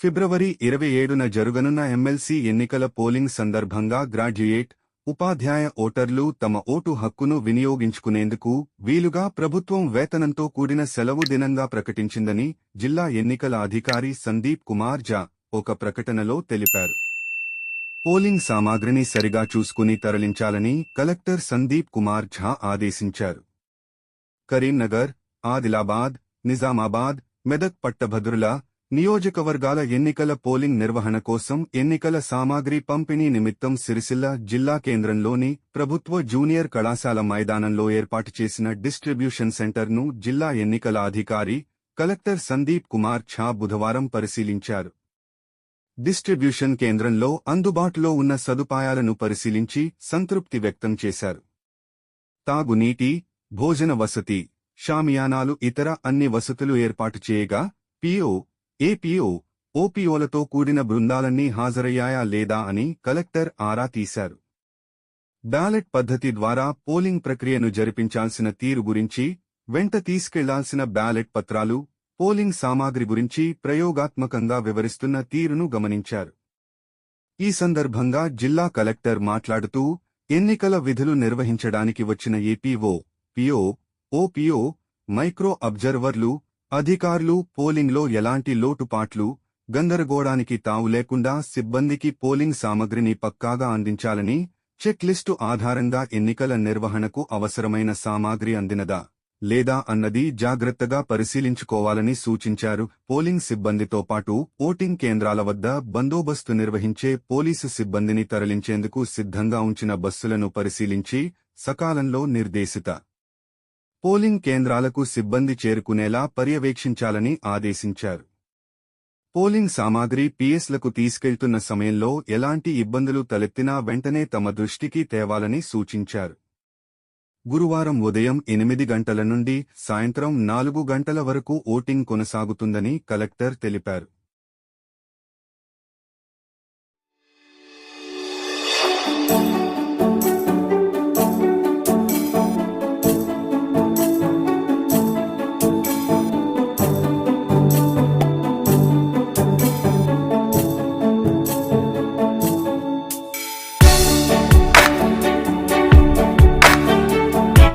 ఫిబ్రవరి ఇరవై ఏడున జరుగనున్న ఎమ్మెల్సీ ఎన్నికల పోలింగ్ సందర్భంగా గ్రాడ్యుయేట్ ఉపాధ్యాయ ఓటర్లు తమ ఓటు హక్కును వినియోగించుకునేందుకు వీలుగా ప్రభుత్వం వేతనంతో కూడిన సెలవు దినంగా ప్రకటించిందని జిల్లా ఎన్నికల అధికారి సందీప్ కుమార్ జా ఒక ప్రకటనలో తెలిపారు. పోలింగ్ సామాగ్రిని సరిగా చూసుకుని తరలించాలని కలెక్టర్ సందీప్ కుమార్ ఝా ఆదేశించారు. కరీంనగర్ ఆదిలాబాద్ నిజామాబాద్ మెదక్ పట్టభద్రుల నియోజకవర్గాల ఎన్నికల పోలింగ్ నిర్వహణ కోసం ఎన్నికల సామాగ్రి పంపిణీ నిమిత్తం సిరిసిల్ల జిల్లా కేంద్రంలోని ప్రభుత్వ జూనియర్ కళాశాల మైదానంలో ఏర్పాటు చేసిన డిస్ట్రిబ్యూషన్ సెంటర్ను జిల్లా ఎన్నికల అధికారి కలెక్టర్ సందీప్ కుమార్ ఛా బుధవారం పరిశీలించారు. డిస్ట్రిబ్యూషన్ కేంద్రంలో అందుబాటులో ఉన్న సదుపాయాలను పరిశీలించి సంతృప్తి వ్యక్తం చేశారు. తాగునీటి భోజన వసతి షామియానాలు ఇతర అన్ని వసతులు ఏర్పాటు చేయగా పీఓ ఏపీఓ ఓపీఓలతో కూడిన బృందాలన్నీ హాజరయ్యాయా లేదా అని కలెక్టర్ ఆరా తీశారు. బ్యాలెట్ పద్ధతి ద్వారా పోలింగ్ ప్రక్రియను జరిపించాల్సిన తీరు గురించి వెంట తీసుకెళ్ళాల్సిన బ్యాలెట్ పత్రాలు పోలింగ్ సామాగ్రి గురించి ప్రయోగాత్మకంగా వివరిస్తున్న తీరును గమనించారు. ఈ సందర్భంగా జిల్లా కలెక్టర్ మాట్లాడుతూ ఎన్నికల విధులు నిర్వహించడానికి వచ్చిన ఏపీఓ పిఓ ఓపీఓ మైక్రో అబ్జర్వర్లు అధికారులు పోలింగ్లో ఎలాంటి లోటుపాట్లు గందరగోళానికి తావు లేకుండా సిబ్బందికి పోలింగ్ సామగ్రిని పక్కాగా అందించాలని చెక్ లిస్టు ఆధారంగా ఎన్నికల నిర్వహణకు అవసరమైన సామాగ్రి అందినదా లేదా అన్నది జాగ్రత్తగా పరిశీలించుకోవాలని సూచించారు పోలింగ్ సిబ్బందితో పాటు ఓటింగ్ కేంద్రాల వద్ద బందోబస్తు నిర్వహించే పోలీసు సిబ్బందిని తరలించేందుకు సిద్ధంగా ఉంచిన బస్సులను పరిశీలించి సకాలంలో నిర్దేశిత. పోలింగ్ కేంద్రాలకు సిబ్బంది చేరుకునేలా పర్యవేక్షించాలని ఆదేశించారు. పోలింగ్ సామాగ్రి పిఎస్లకు తీసుకెళ్తున్న సమయంలో ఎలాంటి ఇబ్బందులు తలెత్తినా వెంటనే తమ దృష్టికి తేవాలని సూచించారు. గురువారం ఉదయం ఎనిమిది గంటల నుండి సాయంత్రం నాలుగు గంటల వరకు ఓటింగ్ కొనసాగుతుందని కలెక్టర్ తెలిపారు.